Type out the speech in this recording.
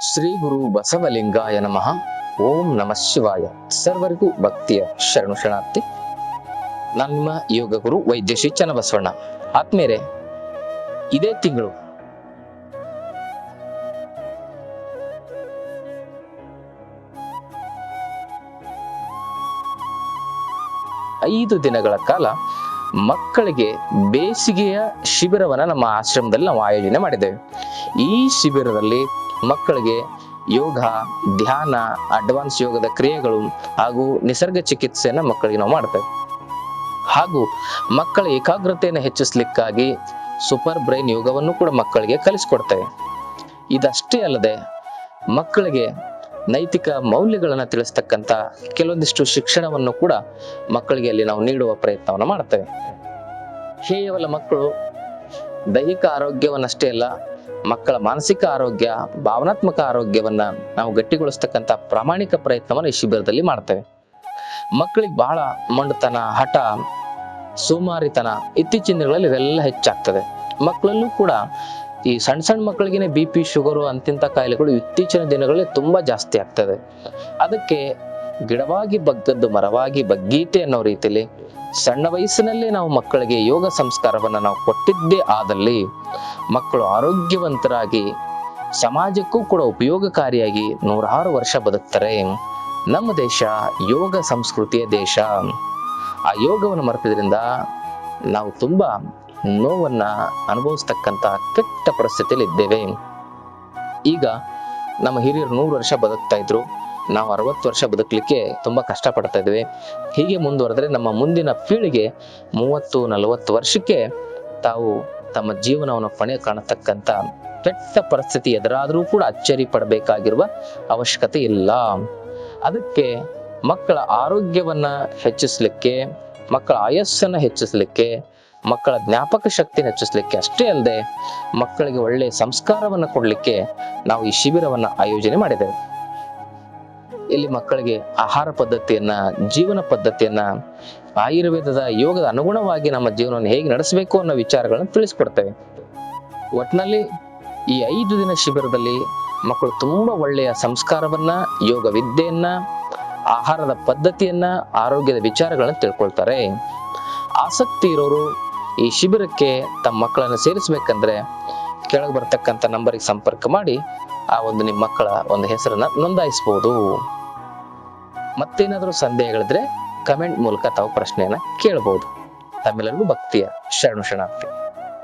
ಶ್ರೀ ಗುರು ಬಸವಲಿಂಗಾಯ ನಮಃ. ಓಂ ನಮಃ ಶಿವಾಯ. ಸರ್ವರಿಗೂ ಭಕ್ತಿಯ ಶರಣು ಶರಣಾರ್ಥಿ. ನಾನು ನಿಮ್ಮ ಯೋಗ ಗುರು ವೈದ್ಯ ಶ್ರೀ ಚನ್ನಬಸವಣ್ಣ. ಆತ್ಮೇರೆ ಇದೇ ತಿಂಗಳು ಐದು ದಿನಗಳ ಕಾಲ ಮಕ್ಕಳಿಗೆ ಬೇಸಿಗೆಯ ಶಿಬಿರವನ್ನ ನಮ್ಮ ಆಶ್ರಮದಲ್ಲಿ ನಾವು ಆಯೋಜನೆ ಮಾಡಿದ್ದೇವೆ. ಈ ಶಿಬಿರದಲ್ಲಿ ಮಕ್ಕಳಿಗೆ ಯೋಗ, ಧ್ಯಾನ ಅಡ್ವಾನ್ಸ್ ಯೋಗದ ಕ್ರಿಯೆಗಳು ಹಾಗೂ ನಿಸರ್ಗ ಚಿಕಿತ್ಸೆಯನ್ನು ಮಕ್ಕಳಿಗೆ ನಾವು ಮಾಡ್ತೇವೆ. ಹಾಗೂ ಮಕ್ಕಳ ಏಕಾಗ್ರತೆಯನ್ನು ಹೆಚ್ಚಿಸ್ಲಿಕ್ಕಾಗಿ ಸೂಪರ್ ಬ್ರೈನ್ ಯೋಗವನ್ನು ಕೂಡ ಮಕ್ಕಳಿಗೆ ಕಲಿಸ್ಕೊಡ್ತೇವೆ. ಇದಷ್ಟೇ ಅಲ್ಲದೆ ಮಕ್ಕಳಿಗೆ ನೈತಿಕ ಮೌಲ್ಯಗಳನ್ನು ತಿಳಿಸ್ತಕ್ಕಂಥ ಕೆಲವೊಂದಿಷ್ಟು ಶಿಕ್ಷಣವನ್ನು ಕೂಡ ಮಕ್ಕಳಿಗೆ ಅಲ್ಲಿ ನಾವು ನೀಡುವ ಪ್ರಯತ್ನವನ್ನು ಮಾಡ್ತೇವೆ. ಕೇವಲ ಮಕ್ಕಳು ದೈಹಿಕ ಆರೋಗ್ಯವನ್ನಷ್ಟೇ ಅಲ್ಲ ಮಕ್ಕಳ ಮಾನಸಿಕ ಆರೋಗ್ಯ, ಭಾವನಾತ್ಮಕ ಆರೋಗ್ಯವನ್ನ ನಾವು ಗಟ್ಟಿಗೊಳಿಸ್ತಕ್ಕಂಥ ಪ್ರಾಮಾಣಿಕ ಪ್ರಯತ್ನವನ್ನು ಈ ಶಿಬಿರದಲ್ಲಿ ಮಾಡ್ತೇವೆ. ಮಕ್ಕಳಿಗೆ ಬಹಳ ಮಂಡತನ, ಹಠ, ಸೋಮಾರಿತನ ಇತ್ತೀಚಿನ ದಿನಗಳಲ್ಲಿ ಇವೆಲ್ಲ ಹೆಚ್ಚಾಗ್ತದೆ. ಮಕ್ಕಳಲ್ಲೂ ಕೂಡ ಈ ಸಣ್ಣ ಸಣ್ಣ ಮಕ್ಕಳಿಗೇನೆ ಬಿ ಪಿ, ಶುಗರು ಅಂತಿಂತ ಕಾಯಿಲೆಗಳು ಇತ್ತೀಚಿನ ದಿನಗಳಲ್ಲಿ ತುಂಬಾ ಜಾಸ್ತಿ ಆಗ್ತದೆ. ಅದಕ್ಕೆ ಗಿಡವಾಗಿ ಬಗ್ಗದ್ದು, ಮರವಾಗಿ ಬಗ್ಗೀತೆ ಅನ್ನೋ ರೀತಿಯಲ್ಲಿ ಸಣ್ಣ ವಯಸ್ಸಿನಲ್ಲೇ ನಾವು ಮಕ್ಕಳಿಗೆ ಯೋಗ ಸಂಸ್ಕಾರವನ್ನ ನಾವು ಕೊಟ್ಟಿದ್ದೇ ಆದಲ್ಲಿ ಮಕ್ಕಳು ಆರೋಗ್ಯವಂತರಾಗಿ ಸಮಾಜಕ್ಕೂ ಕೂಡ ಉಪಯೋಗಕಾರಿಯಾಗಿ ನೂರಾರು ವರ್ಷ ಬದುಕ್ತಾರೆ. ನಮ್ಮ ದೇಶ ಯೋಗ ಸಂಸ್ಕೃತಿಯ ದೇಶ. ಆ ಯೋಗವನ್ನು ಮರೆತಿದ್ರಿಂದ ನಾವು ತುಂಬಾ ನೋವನ್ನ ಅನುಭವಿಸ್ತಕ್ಕಂತ ಕೆಟ್ಟ ಪರಿಸ್ಥಿತಿಯಲ್ಲಿ ಇದ್ದೇವೆ ಈಗ ನಮ್ಮ ಹಿರಿಯರು ನೂರು ವರ್ಷ ಬದುಕ್ತಾ ಇದ್ರು. ನಾವು ಅರವತ್ತು ವರ್ಷ ಬದುಕಲಿಕ್ಕೆ ತುಂಬಾ ಕಷ್ಟ ಪಡ್ತಾ ಇದ್ವಿ. ಹೀಗೆ ಮುಂದುವರೆದ್ರೆ ನಮ್ಮ ಮುಂದಿನ ಪೀಳಿಗೆ ಮೂವತ್ತು, ನಲವತ್ತು ವರ್ಷಕ್ಕೆ ತಾವು ತಮ್ಮ ಜೀವನವನ್ನು ಪಣೆ ಕಾಣತಕ್ಕಂಥ ಕೆಟ್ಟ ಪರಿಸ್ಥಿತಿ ಎದುರಾದರೂ ಕೂಡ ಅಚ್ಚರಿ ಪಡಬೇಕಾಗಿರುವ ಅವಶ್ಯಕತೆ ಇಲ್ಲ. ಅದಕ್ಕೆ ಮಕ್ಕಳ ಆರೋಗ್ಯವನ್ನ ಹೆಚ್ಚಿಸಲಿಕ್ಕೆ, ಮಕ್ಕಳ ಆಯಸ್ಸನ್ನ ಹೆಚ್ಚಿಸಲಿಕ್ಕೆ, ಮಕ್ಕಳ ಜ್ಞಾಪಕ ಶಕ್ತಿ ಹೆಚ್ಚಿಸಲಿಕ್ಕೆ ಅಷ್ಟೇ ಅಲ್ಲದೆ ಮಕ್ಕಳಿಗೆ ಒಳ್ಳೆಯ ಸಂಸ್ಕಾರವನ್ನು ಕೊಡಲಿಕ್ಕೆ ನಾವು ಈ ಶಿಬಿರವನ್ನು ಆಯೋಜನೆ ಮಾಡಿದ್ದೇವೆ. ಇಲ್ಲಿ ಮಕ್ಕಳಿಗೆ ಆಹಾರ ಪದ್ಧತಿಯನ್ನ, ಜೀವನ ಪದ್ಧತಿಯನ್ನ, ಆಯುರ್ವೇದದ ಯೋಗದ ಅನುಗುಣವಾಗಿ ನಮ್ಮ ಜೀವನವನ್ನು ಹೇಗೆ ನಡೆಸಬೇಕು ಅನ್ನೋ ವಿಚಾರಗಳನ್ನು ತಿಳಿಸ್ಕೊಡ್ತೇವೆ. ಒಟ್ಟಿನಲ್ಲಿ ಈ ಐದು ದಿನ ಶಿಬಿರದಲ್ಲಿ ಮಕ್ಕಳು ತುಂಬಾ ಒಳ್ಳೆಯ ಸಂಸ್ಕಾರವನ್ನ, ಯೋಗ ವಿದ್ಯೆಯನ್ನ, ಆಹಾರದ ಪದ್ಧತಿಯನ್ನ, ಆರೋಗ್ಯದ ವಿಚಾರಗಳನ್ನು ತಿಳ್ಕೊಳ್ತಾರೆ. ಆಸಕ್ತಿ ಇರೋರು ಈ ಶಿಬಿರಕ್ಕೆ ತಮ್ಮ ಮಕ್ಕಳನ್ನು ಸೇರಿಸಬೇಕಂದ್ರೆ ಕೆಳಗೆ ಬರ್ತಕ್ಕಂಥ ನಂಬರಿಗೆ ಸಂಪರ್ಕ ಮಾಡಿ, ಆ ಒಂದು ನಿಮ್ಮ ಮಕ್ಕಳ ಒಂದು ಹೆಸರನ್ನ ನೋಂದಾಯಿಸಬಹುದು ಮತ್ತೇನಾದರೂ ಸಂದೇಹಗಳಿದ್ರೆ ಕಮೆಂಟ್ ಮೂಲಕ ತಾವು ಪ್ರಶ್ನೆಯನ್ನ ಕೇಳಬಹುದು ತಮ್ಮೆಲ್ಲರಿಗೂ ಭಕ್ತಿಯ ಶರಣು ಶರಣಾರ್ಥಿ.